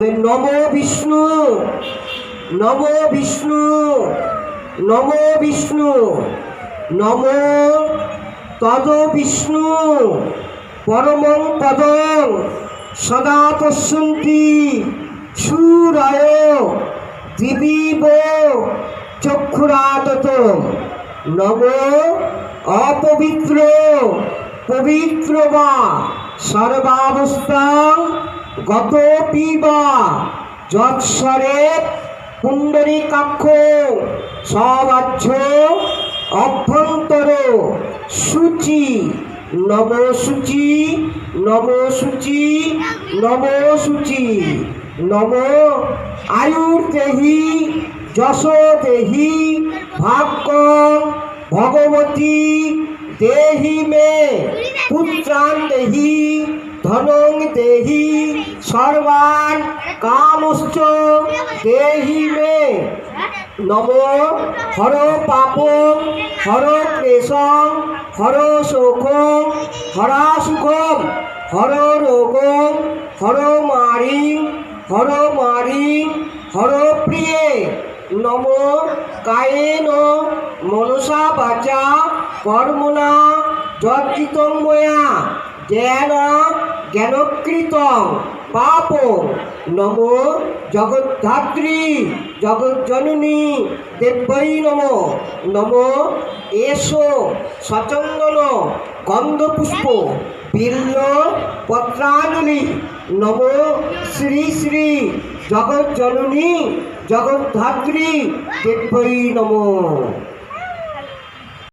নম বিষ্ণু নম বিষ্ণু নম বিষ্ণু, নম তদ বিষ্ণু, পরমং পদং সদা পশ্যন্তি সুরায় দিবীব চক্ষুরাদত, নম অপবিত্র, পবিত্র বা সর্বাবস্থাং গত পিবা যৎসরে কুণ্ডলী কাক্ষ সবাহ্য অভ্যন্তর সূচি নব সূচি নব সূচি নব সূচি নম আয়ুর দেহি যশ দেহি ভাগ্য, ভগবতী, দেহি মে পুত্রান দেহি ধনং দেহি সর্বান কামশ্চ দেহি মে। নম হর পাপ, হর ক্লেশং, হর শোকং, হরা সুখম, হর রোগম, হর মারি হর মারি, হর প্রিয়ে। নম কায়েন মনসা বাচা কর্মণা ময়া। জ্ঞান জ্ঞানকৃত পাপ নম জগদ্ধাত্রী জগজ্জননী দেব্যই নম। নম এসো সচন্দন গন্ধপুষ্প বিল্ল পত্রাঞ্জলি নম শ্রী শ্রী জগজ্জননী জগদ্ধাত্রী দেব্যই নম।